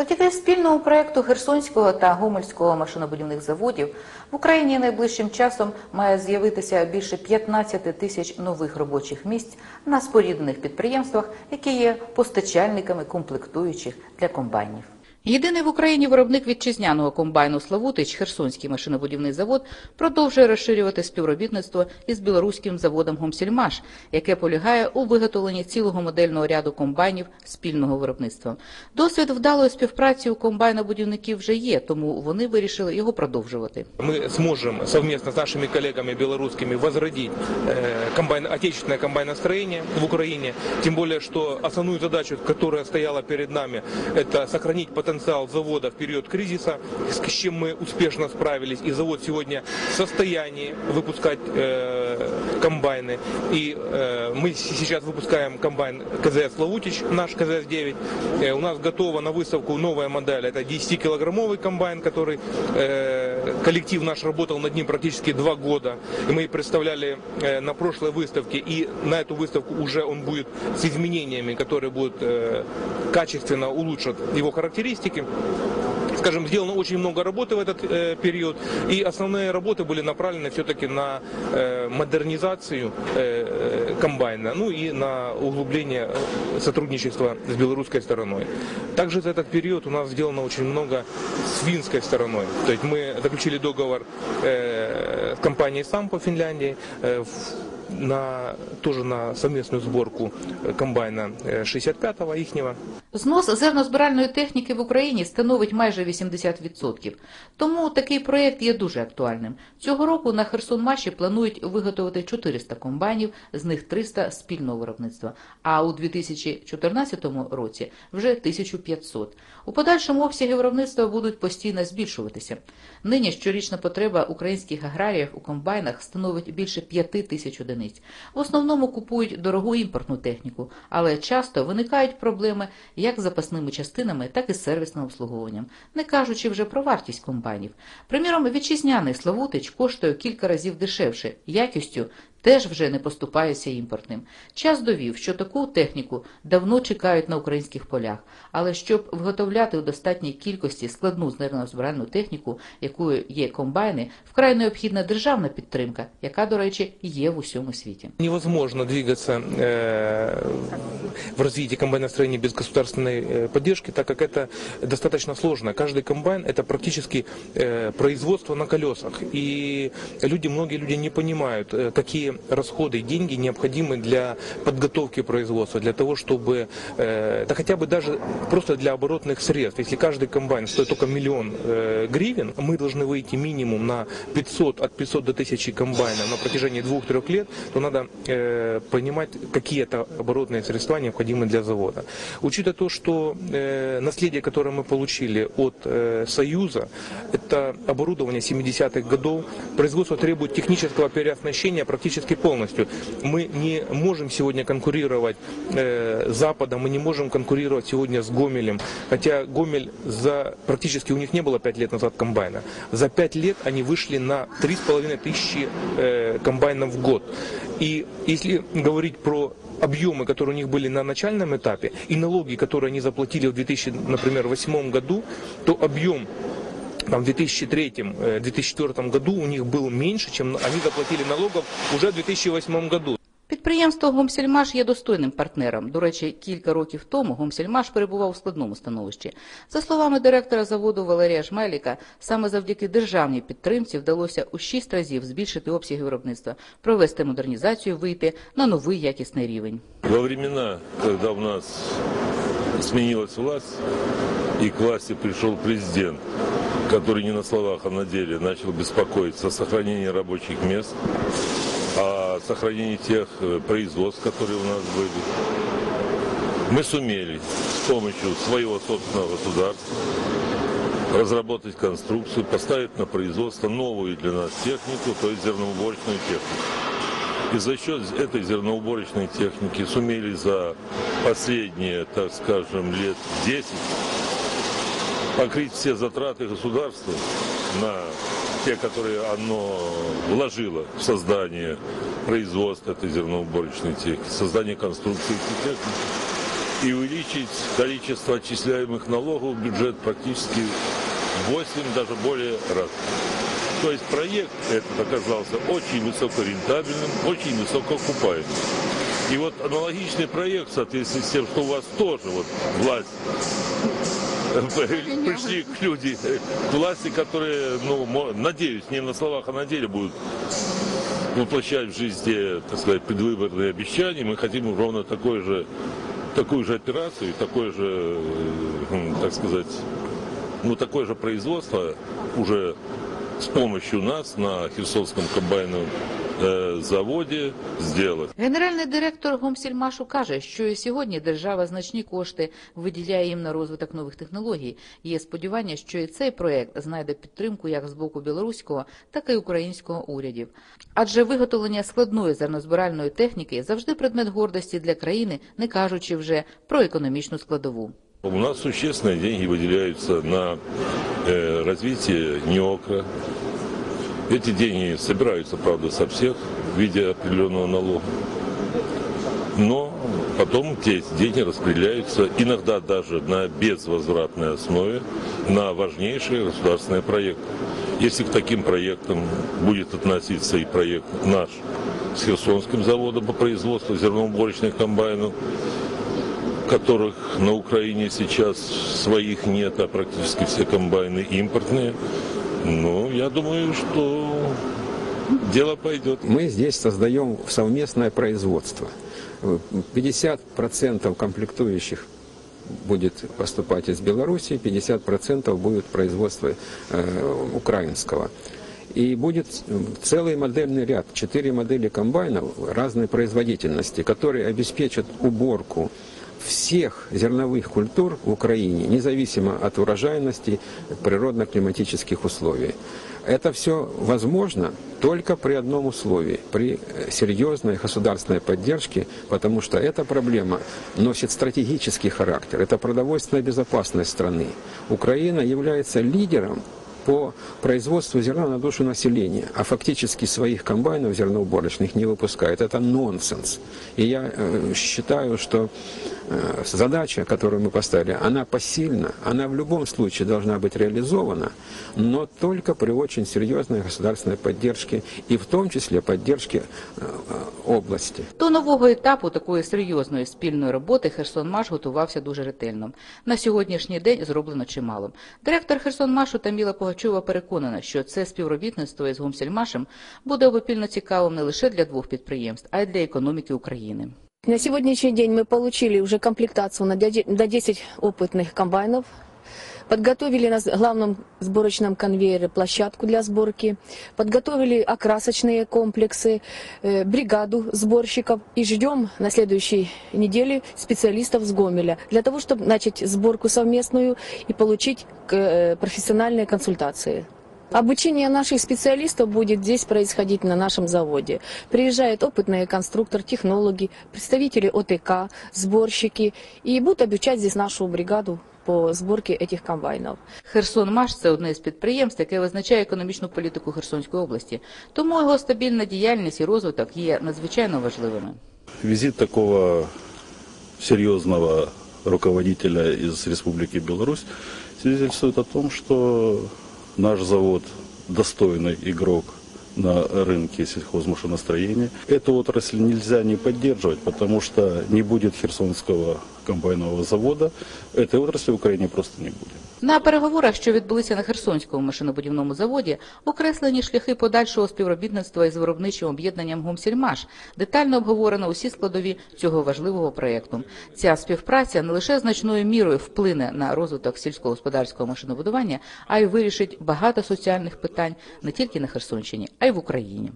Завдяки спільному проекту Херсонського та Гомельського машинобудівних заводів в Україні найближчим часом має з'явитися більше 15 тисяч нових робочих місць на споріднених підприємствах, які є постачальниками комплектуючих для комбайнів. Єдиний в Україні виробник вітчизняного комбайну Славутич, Херсонський машинобудівний завод, продовжує розширювати співробітництво із білоруським заводом Гомсільмаш, яке полягає у виготовленні цілого модельного ряду комбайнів спільного виробництва. Досвід вдалої співпраці у комбайнобудівників вже є, тому вони вирішили його продовжувати. мы сможем совместно с нашими коллегами белорусскими возродить э, комбайн, отечественное комбайностроение в Украине. Тем более, что основную задачу, которая стояла перед нами, это сохранить потенциал завода в период кризиса, с чем мы успешно справились. И завод сегодня в состоянии выпускать э, комбайны. И э, мы сейчас выпускаем комбайн КЗС Лавутич, наш КЗС-9. Э, у нас готова на выставку новая модель. Это 10-килограммовый комбайн, который э, коллектив наш работал над ним практически два года. Мы представляли э, на прошлой выставке. И на эту выставку уже он будет с изменениями, которые будут э, качественно улучшат его характеристики. Скажем, сделано очень много работы в этот э, период, и основные работы были направлены все-таки на э, модернизацию э, комбайна, ну и на углубление э, сотрудничества с белорусской стороной. Также за этот период у нас сделано очень много с финской стороной. То есть мы заключили договор э, с компанией САМ Финляндии, э, на, тоже на совместную сборку э, комбайна э, 65-го ихнего. Знос зернозбиральної техніки в Україні становить майже 80%. Тому такий проєкт є дуже актуальним. Цього року на Херсонмаші планують виготовити 400 комбайнів, з них 300 спільного виробництва, а у 2014 році вже 1500. У подальшому обсяги виробництва будуть постійно збільшуватися. Нині щорічна потреба українських аграріїв у комбайнах становить більше 5 тисяч одиниць. В основному купують дорогу імпортну техніку, але часто виникають проблеми як з запасними частинами, так і з сервісним обслуговуванням, не кажучи вже про вартість комбайнів. Приміром, вітчизняний Славутич коштує кілька разів дешевше, якістю теж вже не поступається імпортним. Час довів, що таку техніку давно чекають на українських полях, але щоб виготовляти у достатній кількості складну зернозбиральну техніку, якою є комбайни, вкрай необхідна державна підтримка, яка, до речі, є в усьому світі. Невозможно двигаться э, в развитии комбайностроения без государственной э, поддержки, так как это достаточно сложно. Каждый комбайн это практически э, производство на колесах. И люди, многие люди не понимают, э, какие расходы деньги необходимы для подготовки производства, для того, чтобы, э, да хотя бы даже просто для оборотных средств. Если каждый комбайн стоит только миллион э, гривен, мы должны выйти минимум на 500, от 500 до 1000 комбайнов на протяжении двух-трех лет, то надо э, понимать, какие это оборотные средства необходимы для завода. Учитывая то, что наследие, которое мы получили от Союза, это оборудование 70-х годов, производство требует технического переоснащения практически полностью. Мы не можем сегодня конкурировать э, с Западом, мы не можем конкурировать сегодня с Гомелем, хотя Гомель за практически у них не было 5 лет назад комбайна. За 5 лет они вышли на 3,5 тысячи э, комбайнов в год. И если говорить про объемы, которые у них были на начальном этапе, и налоги, которые они заплатили в 2000, например, 2008 году, то объем в 2003-2004 году у них был меньше, чем они заплатили налогов уже в 2008 году. Підприємство Гомсельмаш є достойним партнером. До речі, кілька років тому Гомсельмаш перебував у складному становищі. За словами директора заводу Валерія Жмеліка, саме завдяки державній підтримці вдалося у шість разів збільшити обсяги виробництва, провести модернізацію, вийти на новий якісний рівень. Во времена, когда у нас сменилась власть, и к власти пришел президент, который не на словах, а на деле начал беспокоиться о сохранении рабочих мест, о сохранении тех э, производств, которые у нас были, мы сумели с помощью своего собственного государства разработать конструкцию, поставить на производство новую для нас технику, то есть зерноуборочную технику. И за счет этой зерноуборочной техники сумели за последние, так скажем, лет 10 покрыть все затраты государства на те, которые оно вложило в создание производства этой зерноуборочной техники, создание конструкции этой техники. и увеличить количество отчисляемых налогов в бюджет практически в 8, даже более раз. То есть проект этот оказался очень высокорентабельным, очень высокоокупаемым. И вот аналогичный проект в соответствии с тем, что у вас тоже вот власть пришли к люди, к власти, которые, ну, надеюсь, не на словах, а на деле будут воплощать в жизнь те, так сказать, предвыборные обещания. Мы хотим ровно такой же, такую же операцию, такое же, так сказать, ну, такое же производство уже с помощью нас на Херсонском комбайновом э, заводе сделать. Генеральний директор Гомсільмашу каже, що і сьогодні держава значні кошти виділяє їм на розвиток нових технологій. Є сподівання, що і цей проект знайде підтримку як з боку білоруського, так і українського урядів. Адже виготовлення складної зернозбиральної техніки завжди предмет гордості для країни, не кажучи вже про економічну складову. У нас существенные деньги выделяются на э, развитие НИОКРа. Эти деньги собираются, правда, со всех в виде определенного налога. Но потом те деньги распределяются иногда даже на безвозвратной основе на важнейшие государственные проекты. Если к таким проектам будет относиться и проект наш с Херсонским заводом по производству зерноуборочных комбайнов, которых на Украине сейчас своих нет, а практически все комбайны импортные. Ну, я думаю, что дело пойдет. Мы здесь создаем совместное производство. 50% комплектующих будет поступать из Беларуси, 50% будет производство э, украинского. И будет целый модельный ряд, четыре модели комбайнов разной производительности, которые обеспечат уборку всех зерновых культур в Украине, независимо от урожайности природно-климатических условий. Это все возможно только при одном условии, при э, серьезной государственной поддержке, потому что эта проблема носит стратегический характер. Это продовольственная безопасность страны. Украина является лидером по производству зерна на душу населения, а фактически своих комбайнов зерноуборочных не выпускает. Это нонсенс. И я э, считаю, что э, задача, которую мы поставили, она посильна, она в любом случае должна быть реализована, но только при очень серьезной государственной поддержке и в том числе поддержке э, э, области. До нового етапу такої серйозної спільної роботи Херсонмаш готувався дуже ретельно. На сьогоднішній день зроблено чимало. Директор Херсонмашу Таміла Погачова переконана, що це співробітництво із Гомсельмашем буде обопільно цікавим не лише для двох підприємств, а й для економіки України. На сегодняшний день мы получили уже комплектацию на дяде- на 10 опытных комбайнов. Подготовили на главном сборочном конвейере площадку для сборки. Подготовили окрасочные комплексы, э, бригаду сборщиков. И ждем на следующей неделе специалистов с Гомеля. Для того, чтобы начать сборку совместную и получить э, профессиональные консультации. Обучение наших специалистов будет здесь происходить на нашем заводе. Приезжают опытные конструкторы, технологи, представители ОТК, сборщики и будут обучать здесь нашу бригаду по сборке этих комбайнов. Херсонмаш це одне з підприємств, яке визначає економічну політику Херсонської області. Тому його стабільна діяльність і розвиток є надзвичайно важливими. Визит такого серьезного руководителя из Республики Беларусь свидетельствует о том, что наш завод достойный игрок на рынке сельхозмашиностроения. Эту отрасль нельзя не поддерживать, потому что не будет Херсонского комбайнового завода, этой отрасли в Украине просто не будет. На переговорах, що відбулися на Херсонському машинобудівному заводі, окреслені шляхи подальшого співробітництва із виробничим об'єднанням Гомсільмаш. Детально обговорено усі складові цього важливого проєкту. Ця співпраця не лише значною мірою вплине на розвиток сільськогосподарського машинобудування, а й вирішить багато соціальних питань не тільки на Херсонщині, а й в Україні.